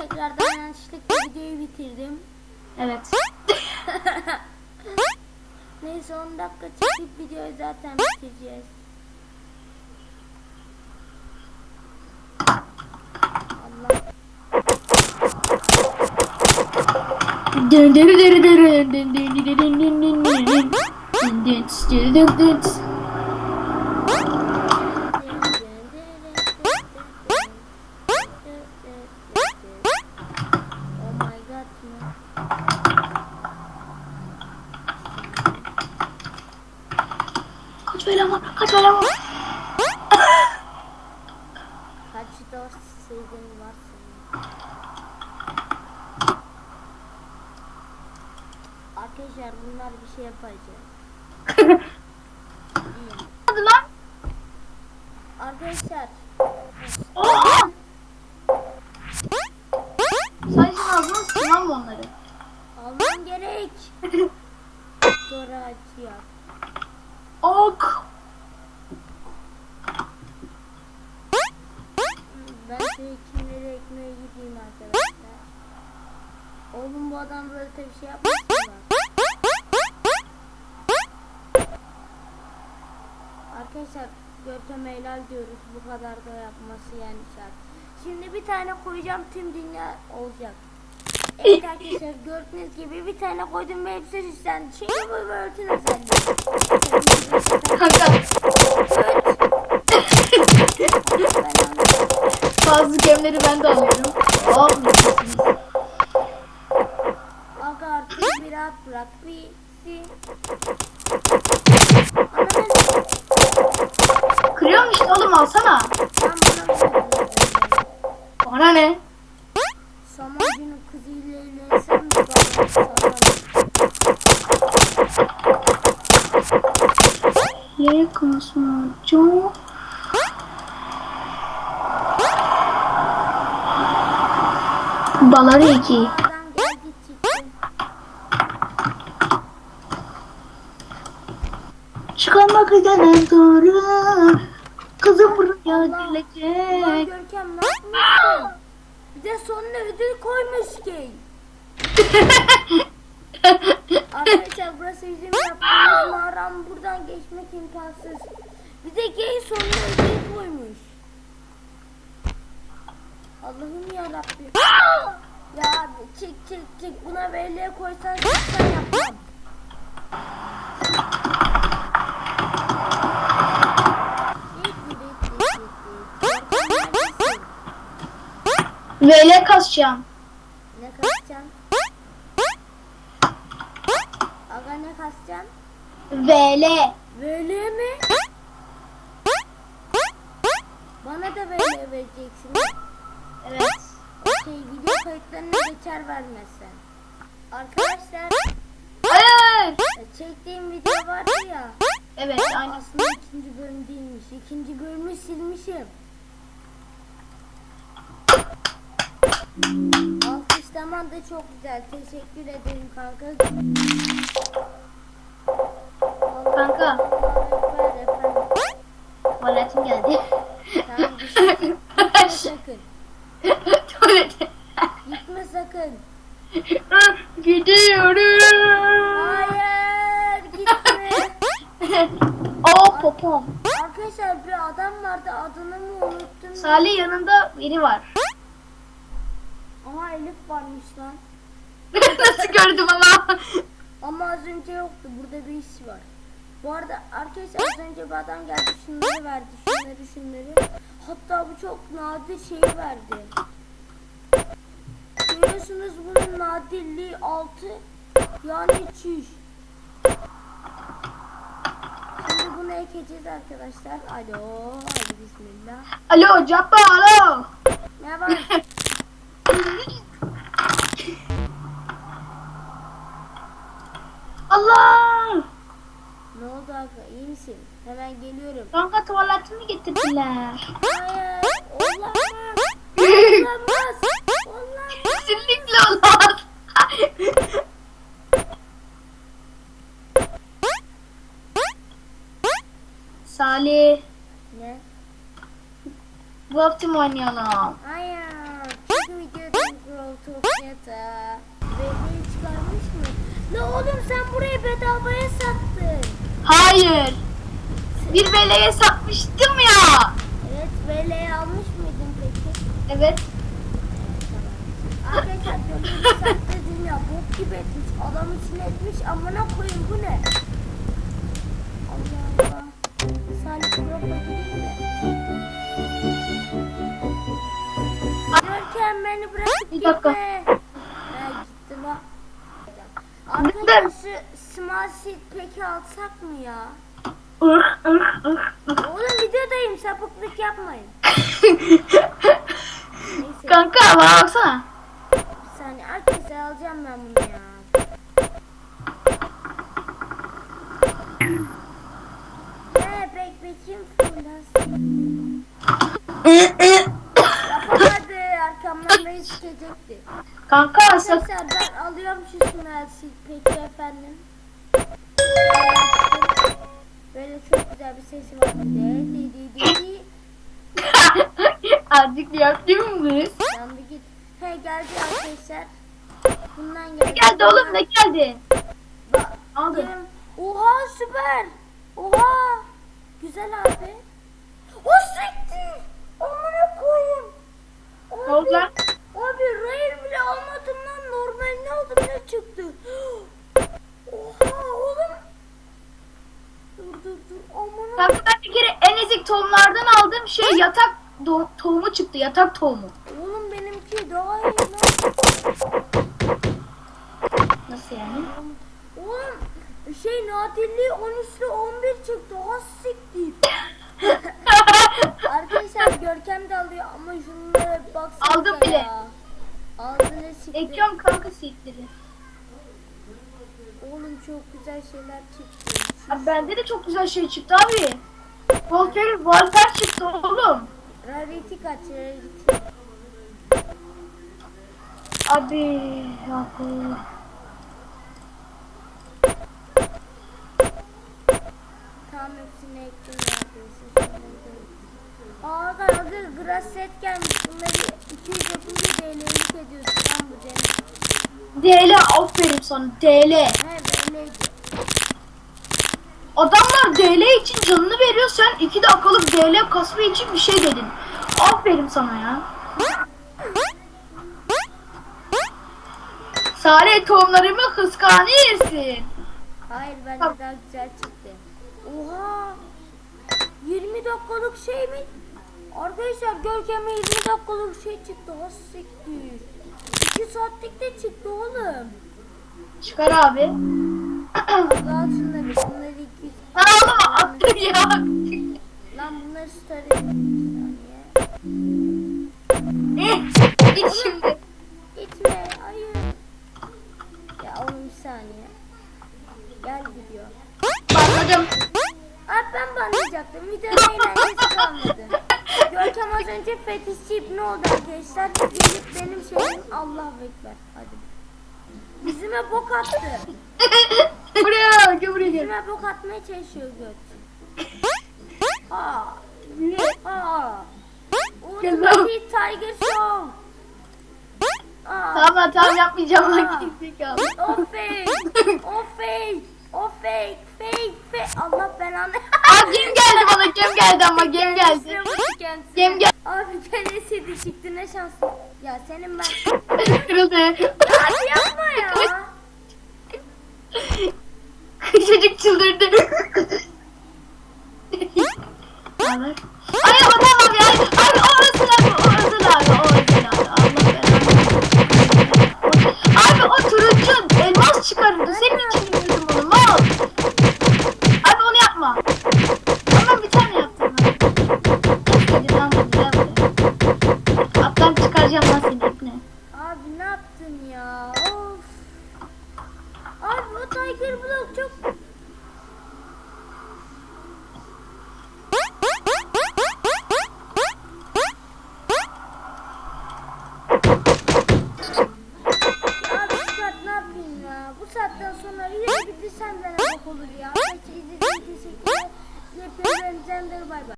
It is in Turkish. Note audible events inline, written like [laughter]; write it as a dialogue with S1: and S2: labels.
S1: tekrardan yanlışlıkla videoyu bitirdim.
S2: Evet.
S1: Neyse 10 dakika çekip videoyu zaten bitireceğiz. Allah.
S2: Dın dın dın dın dın dın dın dın dın dın dın dın dın. Kaç böyle var? Kaç böyle var?
S1: Kaç dost sevgin var senin? Arkadaşlar bunlar bir şey yapacak. [laughs]
S2: Hadi lan.
S1: Arkadaşlar
S2: Oha!
S1: Ben şu kimleri ekmeğe gideyim arkadaşlar. Oğlum bu adam böyle tabii şey yapmasın bak. Arkadaşlar Görkem'e helal diyoruz. Bu kadar da yapması yani şart. Şimdi bir tane koyacağım tüm dünya olacak. Evet arkadaşlar gördüğünüz gibi bir tane koydum ve hepsi süslendi. Şimdi bu örtün özelliği.
S2: Kanka. Bazı gemleri ben de alıyorum. Al.
S1: Bak artık bir rahat bırak bizi.
S2: Kırıyorum işte oğlum alsana.
S1: Bana
S2: ne?
S1: Sana günü kızıyla ilerlesem de bana sarayım.
S2: Şey Yere çok Baları iki. Çıkarmak üzere doğru. Kızım buraya gelecek.
S1: Görkem ne yapmışsın? Bir de sonuna ödül koymuş ki. [laughs] Arkadaşlar burası bizim yaptığımız mağaram buradan geçmek imkansız. Bir de gay sonuna ödül koymuş. Allah'ım yarabbim. ya abi çık çık çık buna belleğe koysan sen yapmam.
S2: Vele kasacağım.
S1: Ne kasacaksın? Aga ne kasacaksın?
S2: Vele.
S1: Böyle mi? Bana da böyle vereceksin.
S2: Evet.
S1: Şey video kayıtlarına geçer vermezsen. Arkadaşlar
S2: Hayır.
S1: e, çektiğim video vardı ya.
S2: Evet aynı.
S1: Aslında ikinci bölüm değilmiş. İkinci bölümü silmişim. Alkışlaman da çok güzel. Teşekkür ederim kanka.
S2: Kanka. Tuvaletim geldi.
S1: Tamam düşün. Gitme sakın.
S2: Tuvalete.
S1: Gitme sakın.
S2: Gidiyorum.
S1: Hayır gitme.
S2: oh popom.
S1: Arkadaşlar bir adam vardı adını mı unuttum.
S2: Salih yanında biri var.
S1: Aha Elif varmış lan. [laughs]
S2: Nasıl gördüm ama?
S1: Ama az önce yoktu. Burada bir iş var. Bu arada arkadaşlar az önce bir adam geldi şunları verdi. Şunları şunları. Hatta bu çok nadir şey verdi. Görüyorsunuz bunun nadirliği 6. Yani çüş. Şimdi bunu ekeceğiz arkadaşlar. Alo. Hadi bismillah.
S2: Alo Cabba alo.
S1: Ne var? [laughs]
S2: Allah.
S1: İyi misin? Hemen geliyorum.
S2: Kanka tuvaletimi getirdiler.
S1: Hayır. Olamaz. Olamaz. Olamaz.
S2: Kesinlikle olmaz. Salih.
S1: Ne?
S2: Bu hafta mı oynayalım?
S1: Hayır. Çünkü videoda Sosyete. Belli çıkarmış mı? Ne oğlum sen burayı bedavaya sattın.
S2: Hayır. Bir veleye satmıştım ya.
S1: Evet veleyi almış mıydın peki?
S2: Evet.
S1: Bir sattı dünya bok gibi etmiş. Adam içine etmiş amına koyayım bu ne? Allah Allah. Salih Propa'yı değil de. Görkem beni bırakıp
S2: Bir dakika.
S1: gitme. Ha gitti la. Arkadaşlar Smart Seat peki alsak mı ya?
S2: İh, ih, ih.
S1: Oğlum videodayım sapıklık yapmayın. [laughs] Neyse.
S2: Kanka bana baksana.
S1: Bir saniye herkese alacağım ben bunu ya. He bek bekim fırlasın. Yapamadı arkamdan beni sikecekti.
S2: Kanka sak
S1: Arkadaşlar ben alıyorum şu simelsi peki efendim. Güzel bir sesi var. De, di, di, di, di. [laughs]
S2: Azıcık yaptın mı?
S1: Yandı git. He geldi arkadaşlar. Bundan geldi.
S2: Geldi oğlum ne geldi?
S1: Bak,
S2: Aldı.
S1: Diyorum, Oha süper. Oha. Güzel abi. O siktir. Amına koyayım.
S2: Ne oldu lan?
S1: Abi rayır bile almadım lan. Normal ne oldu ne çıktı. Oha oğlum. Dur dur
S2: ben bir kere en ezik tohumlardan aldığım şey yatak tohumu çıktı. Yatak tohumu.
S1: Oğlum benimki daha iyi lan.
S2: Nasıl yani?
S1: Oğlum şey nadirliği 13 ile 11 çıktı. Ha siktir. Arkadaşlar Görkem de alıyor ama şunlara baksana
S2: Aldım bile.
S1: ya. Aldı ne siktir.
S2: Ekiyorum kanka seedleri.
S1: Oğlum çok güzel şeyler çıktı.
S2: Abi bende de çok güzel şey çıktı abi. Volker, Volker çıktı oğlum.
S1: Rarity kaç rarity.
S2: Abi, abi.
S1: Tam hepsini ektim. Aa kanka grass set gelmiş. Bunları 230 TL'lik ediyorsun lan bu Cem.
S2: DL aferin sana DL.
S1: He böyleydi.
S2: DL için canını veriyor sen iki dakikalık DL kasma için bir şey dedin. Aferin sana ya. Sare tohumlarımı kıskanıyorsun.
S1: Hayır bence
S2: Tamam.
S1: daha güzel çıktı. Oha! 20 dakikalık şey mi? Arkadaşlar Görkem'e 20 dakikalık şey çıktı. Ha siktir. 2 saatlik de çıktı oğlum.
S2: Çıkar abi.
S1: Daha şunları, bunları 200.
S2: Lan oğlum attın [laughs] ya.
S1: Lan bunları saniye.
S2: Eh, Git şimdi.
S1: Gitme, hayır. Ya oğlum bir saniye. Gel gidiyor.
S2: Anladım.
S1: Abi ben banlayacaktım. Videonun eğlencesi kalmadı. Görkem az önce fetişçi ne oldu arkadaşlar? Gelip benim şeyim Allah bekler. Hadi. Bizime bok attı. [laughs]
S2: buraya gel buraya gel.
S1: Bizime bok atmaya çalışıyor göt. Aa. Tiger Show. Aa.
S2: Tamam tamam yapmayacağım lan gerizekalı.
S1: O fake. O fake. O fake. Fake. Fake. Allah belanı.
S2: Aa gem geldi bana gem geldi ama gem geldi. Gem geldi.
S1: Abi kendisi çıktı ne şanslı. Ya senin ben.
S2: Kırıldı.
S1: Abi yapma ya.
S2: Çocuk çıldırdı beraber. Hayır bakamam ya. Abi orası abi orası abi orası abi. Allah belanı. Abi o turuncu